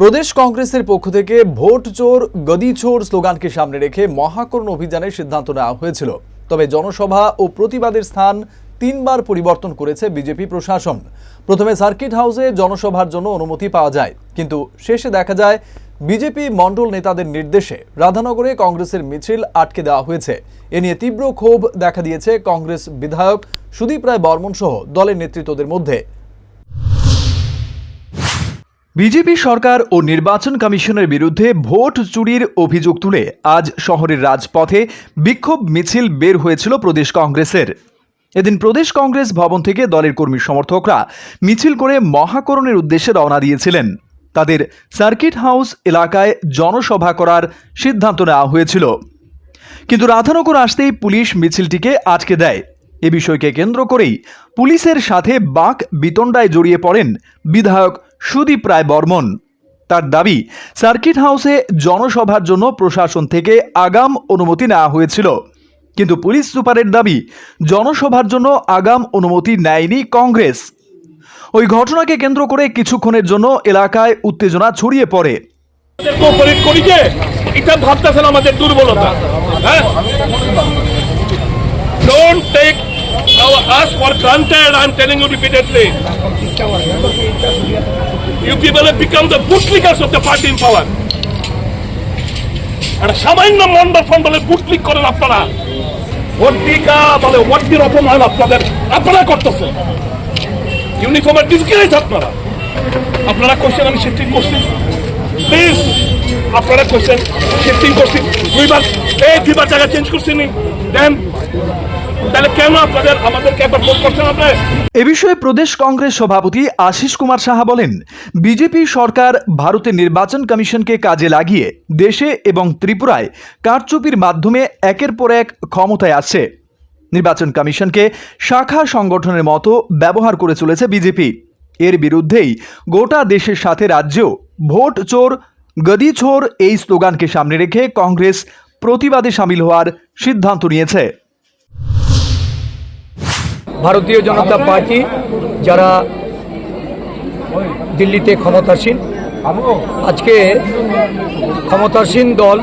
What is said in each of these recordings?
প্রদেশ কংগ্রেসের পক্ষ থেকে ভোট চোর, গদি চোর স্লোগানকে সামনে রেখে মহাকরণ অভিযানের সিদ্ধান্ত নেওয়া হয়েছিল। তবে জনসভা ও প্রতিবাদের স্থান তিনবার পরিবর্তন করেছে বিজেপি প্রশাসন। প্রথমে সার্কিট হাউসে জনসভার জন্য অনুমতি পাওয়া যায়, কিন্তু শেষে দেখা যায় বিজেপি মণ্ডল নেতাদের নির্দেশে রাধানগরে কংগ্রেসের মিছিল আটকে দেওয়া হয়েছে। এ নিয়ে তীব্র ক্ষোভ দেখা দিয়েছে কংগ্রেস বিধায়ক সুদীপ রায় বর্মন সহ দলের নেতৃত্বদের মধ্যে। বিজেপি সরকার ও নির্বাচন কমিশনের বিরুদ্ধে ভোট চুরির অভিযোগ তুলে আজ শহরের রাজপথে বিক্ষোভ মিছিল বের হয়েছিল প্রদেশ কংগ্রেসের। এদিন প্রদেশ কংগ্রেস ভবন থেকে দলের কর্মী সমর্থকরা মিছিল করে মহাকরণের উদ্দেশ্যে রওনা দিয়েছিলেন। তাদের সার্কিট হাউস এলাকায় জনসভা করার সিদ্ধান্ত নেওয়া হয়েছিল। কিন্তু রাধানগর আসতেই পুলিশ মিছিলটিকে আটকে দেয়। এ বিষয়কে কেন্দ্র করেই পুলিশের সাথে বাক বিতণ্ডায় জড়িয়ে পড়েন বিধায়ক সুদীপ রায় বর্মন। তার দাবি, সার্কিট হাউসে জনসভার জন্য প্রশাসন থেকে আগাম অনুমতি নেওয়া হয়েছিল। কিন্তু পুলিশ সুপারের দাবি, জনসভার জন্য আগাম অনুমতি নেয়নি কংগ্রেস। ওই ঘটনাকে কেন্দ্র করে কিছুক্ষণের জন্য এলাকায় উত্তেজনা ছড়িয়ে পড়ে। এটা ভাবতেছেন আমাদের দুর্বলতা। হ্যাঁ? Don't take us for granted, i'm telling you repeatedly. You people have become the bootlickers of the party in power. একটা সামান্য মন্ডল ফন্ডলে বুটলিক করেন আপনারা। ভর্তিকা বলে ভর্তির অপমান আপনাদের, আপনারা করতেছেন। ইউনিফর্মের ডিসগ্রেস আপনারা। আপনারা কোশ্চেন আমি শিফটিং করছি। প্লিজ আপনারা কোশ্চেন শিফটিং করছি। দুইবার, এই দুইবার জায়গা চেঞ্জ করছি নি। দেন এ বিষয়ে প্রদেশ কংগ্রেস সভাপতি আশিস কুমার সাহা বলেন, বিজেপি সরকার ভারতের নির্বাচন কমিশনকে কাজে লাগিয়ে দেশে এবং ত্রিপুরায় কারচুপির মাধ্যমে একের পর এক ক্ষমতায় আসছে। নির্বাচন কমিশনকে শাখা সংগঠনের মতো ব্যবহার করে চলেছে বিজেপি। এর বিরুদ্ধেই গোটা দেশের সাথে রাজ্যেও ভোট চোর, গদি চোর এই স্লোগানকে সামনে রেখে কংগ্রেস প্রতিবাদে সামিল হওয়ার সিদ্ধান্ত নিয়েছে। ভারতীয় জনতা পার্টি যারা দিল্লিতে ক্ষমতাসীন। আজকে ক্ষমতাসীন দল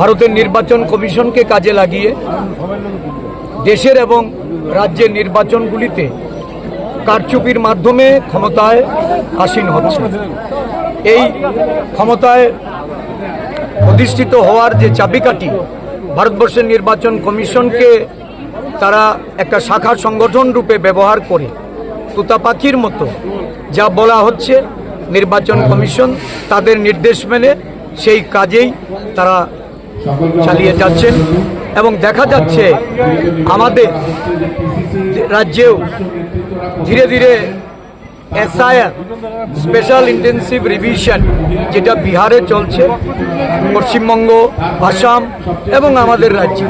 ভারতের নির্বাচন কমিশনকে কাজে লাগিয়ে দেশের এবং রাজ্যের নির্বাচনগুলিতে কারচুপির মাধ্যমে ক্ষমতায় আসীন হচ্ছে। এই ক্ষমতায় অধিষ্ঠিত হওয়ার যে চাবিকাঠি ভারতবর্ষের নির্বাচন কমিশনকে তারা একটা শাখার সংগঠন রূপে ব্যবহার করে তুতা পাখির মতো। যা বলা হচ্ছে নির্বাচন কমিশন তাদের নির্দেশ মেনে সেই কাজেই তারা চালিয়ে যাচ্ছেন এবং দেখা যাচ্ছে আমাদের রাজ্যেও ধীরে ধীরে এসআইআর, স্পেশাল ইন্টেন্সিভ রিভিশন, যেটা বিহারে চলছে, পশ্চিমবঙ্গ, আসাম এবং আমাদের রাজ্য।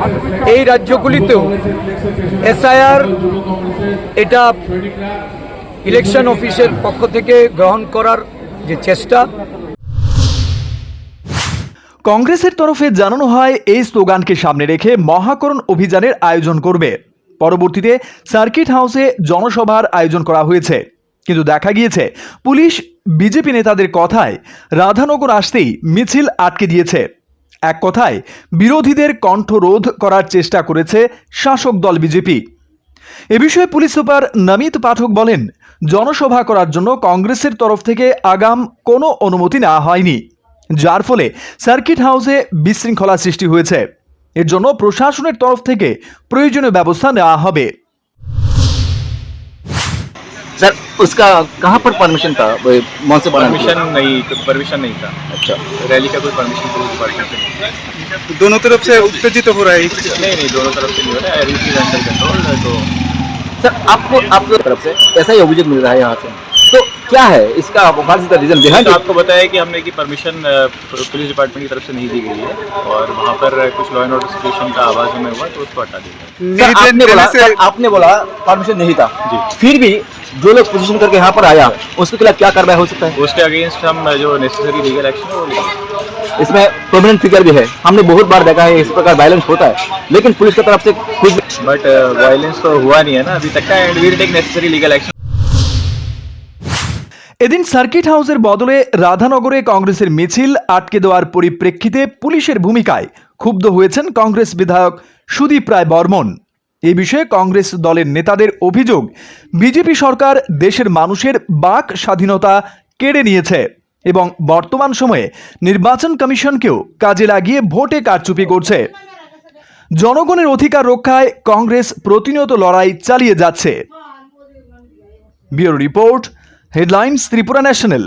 এই রাজ্যগুলিতেও এসআইআর এটা ইলেকশন অফিসের পক্ষ থেকে গ্রহণ করার যে চেষ্টা। কংগ্রেসের তরফে জানানো হয়, এই স্লোগানকে সামনে রেখে মহাকরণ অভিযানের আয়োজন করবে। পরবর্তীতে সার্কিট হাউসে জনসভার আয়োজন করা হয়েছে। কিন্তু দেখা গিয়েছে, পুলিশ বিজেপি নেতাদের কথায় রাধানগর আসতেই মিছিল আটকে দিয়েছে। এক কথায়, বিরোধীদের কণ্ঠরোধ করার চেষ্টা করেছে শাসক দল বিজেপি। এ বিষয়ে পুলিশ সুপার নমিত পাঠক বলেন, জনসভা করার জন্য কংগ্রেসের তরফ থেকে আগাম কোনো অনুমতি নেওয়া হয়নি, যার ফলে সার্কিট হাউসে বিশৃঙ্খলা সৃষ্টি হয়েছে। এর জন্য প্রশাসনের তরফ থেকে প্রয়োজনীয় ব্যবস্থা নেওয়া হবে। सर उसका कहाँ पर परमिशन था? मौन से परमिशन नहीं परमिशन नहीं था। अच्छा। रैली का कोई परमिशन पुलिस डिपार्टमेंट से दोनों तरफ़ से उत्तेजित हो रहा है नहीं नहीं दोनों तरफ़ से नहीं हो रहा है। अंडर कंट्रोल तो सर आपको आपकी तरफ़ से ऐसा ही अभिযোগ मिल रहा है यहाँ से। तो क्या है? इसका द रीजन तो आपको बताया कि हमने की परमिशन पुलिस डिपार्टमेंट की तरफ़ से नहीं दी गई है और वहाँ पर कुछ लॉ एंड ऑर्डर सिचुएशन का आवाज़ हमें हुआ तो उसको हटा दिया आपने बोला आपने बोला परमिशन नहीं था। जी। फिर भी जो लोग पोजीशन करके यहाँ पर आया उसके खिलाफ क्या कार्रवाई हो सकता है उसके अगेंस्ट हम जो नेसेसरी लीगल एक्शन है वो लेंगे इसमें प्रोमिनेंट फिगर भी है हमने बहुत बार देखा है इस प्रकार वायलेंस होता है लेकिन पुलिस की तरफ से कुछ बट वायलेंस तो हुआ नहीं है ना अभी तक का and will take necessary legal action এদিন সার্কিট হাউসের বদলে রাধানগরে কংগ্রেসের মিছিল আটকে দেওয়ার পরিপ্রেক্ষিতে পুলিশের ভূমিকায় ক্ষুব্ধ হয়েছেন কংগ্রেস বিধায়ক সুদীপ রায় বর্মন এ বিষয়ে কংগ্রেস দলের নেতাদের অভিযোগ, বিজেপি সরকার দেশের মানুষের বাক স্বাধীনতা কেড়ে নিয়েছে এবং বর্তমান সময়ে নির্বাচন কমিশনকেও কাজে লাগিয়ে ভোটে কারচুপি করছে। জনগণের অধিকার রক্ষায় কংগ্রেস প্রতিনিয়ত লড়াই চালিয়ে যাচ্ছে। Bureau report, headlines Tripura national.